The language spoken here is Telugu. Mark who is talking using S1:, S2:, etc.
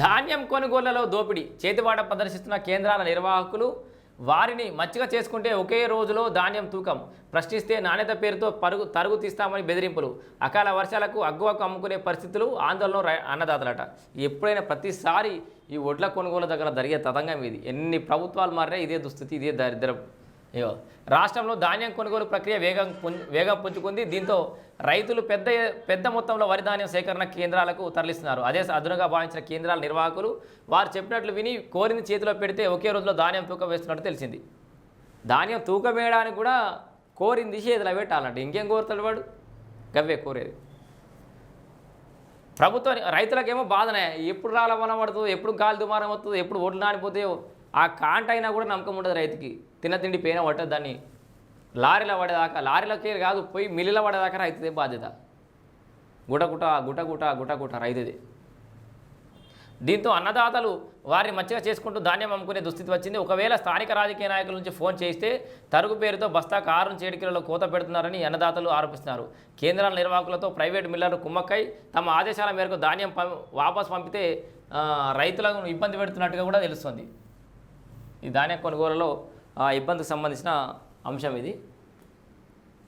S1: ధాన్యం కొనుగోళ్ళలో దోపిడీ. చేతివాట ప్రదర్శిస్తున్న కేంద్రాల నిర్వాహకులు వారిని మచ్చిక చేసుకుంటే ఒకే రోజులో ధాన్యం తూకం. ప్రశ్నిస్తే నాణ్యత పేరుతో పరుగు తరుగు తీస్తామని బెదిరింపులు. అకాల వర్షాలకు అగ్గువకు అమ్ముకునే పరిస్థితులు ఆందోళన అన్నదాతలట. ఎప్పుడైనా ప్రతిసారి ఈ ఒడ్ల కొనుగోలు దగ్గర జరిగే తతంగం ఇది. ఎన్ని ప్రభుత్వాలు మారినా ఇదే దుస్థితి ఇదే దరిద్రం. ఇగో రాష్ట్రంలో ధాన్యం కొనుగోలు ప్రక్రియ వేగం వేగం పుంజుకుంది. దీంతో రైతులు పెద్ద పెద్ద మొత్తంలో వరి ధాన్యం సేకరణ కేంద్రాలకు తరలిస్తున్నారు. అదే అదునుగా భావించిన కేంద్రాల నిర్వాహకులు వారు చెప్పినట్లు విని కోరింది చేతిలో పెడితే ఒకే రోజులో ధాన్యం తూకం వేస్తున్నట్టు తెలిసింది. ధాన్యం తూకం వేయడానికి కూడా కోరింది చేతిలో పెట్టాలంటే. ఇంకేం కోరుతాడు వాడు? గవ్వే కోరేది. ప్రభుత్వం రైతులకేమో బాధనే. ఎప్పుడు రాళ్ళ వనం పడుతుంది ఎప్పుడు గాలి దుమారం వస్తుందో ఎప్పుడు ఒడ్లు నానిపోతాయో ఆ కాంట అయినా కూడా నమ్మకం ఉండదు రైతుకి. తిన్న తిండి పేన పట్టదు దాన్ని. లారీలో పడేదాకా లారీలకే కాదు పోయి మిల్లులో పడేదాకా రైతుదే బాధ్యత. గుటగుట గుటగుట గుటగుట రైతుది. దీంతో అన్నదాతలు వారిని మంచిగా చేసుకుంటూ ధాన్యం అమ్ముకునే దుస్థితి వచ్చింది. ఒకవేళ స్థానిక రాజకీయ నాయకుల నుంచి ఫోన్ చేస్తే తరుగు పేరుతో బస్తా కారు నుంచి ఏడు కిలోల కోత పెడుతున్నారని అన్నదాతలు ఆరోపిస్తున్నారు. కేంద్రాల నిర్వాహకులతో ప్రైవేట్ మిల్లర్లు కుమ్మక్కై తమ ఆదేశాల మేరకు ధాన్యం పం- వాపస్ పంపితే రైతులకు రైతులను ఇబ్బంది పెడుతున్నట్టుగా కూడా తెలుస్తుంది. ఈ ధాన్యం కొనుగోలులో ఆ, ఇబ్బందికి సంబంధించిన అంశం ఇది.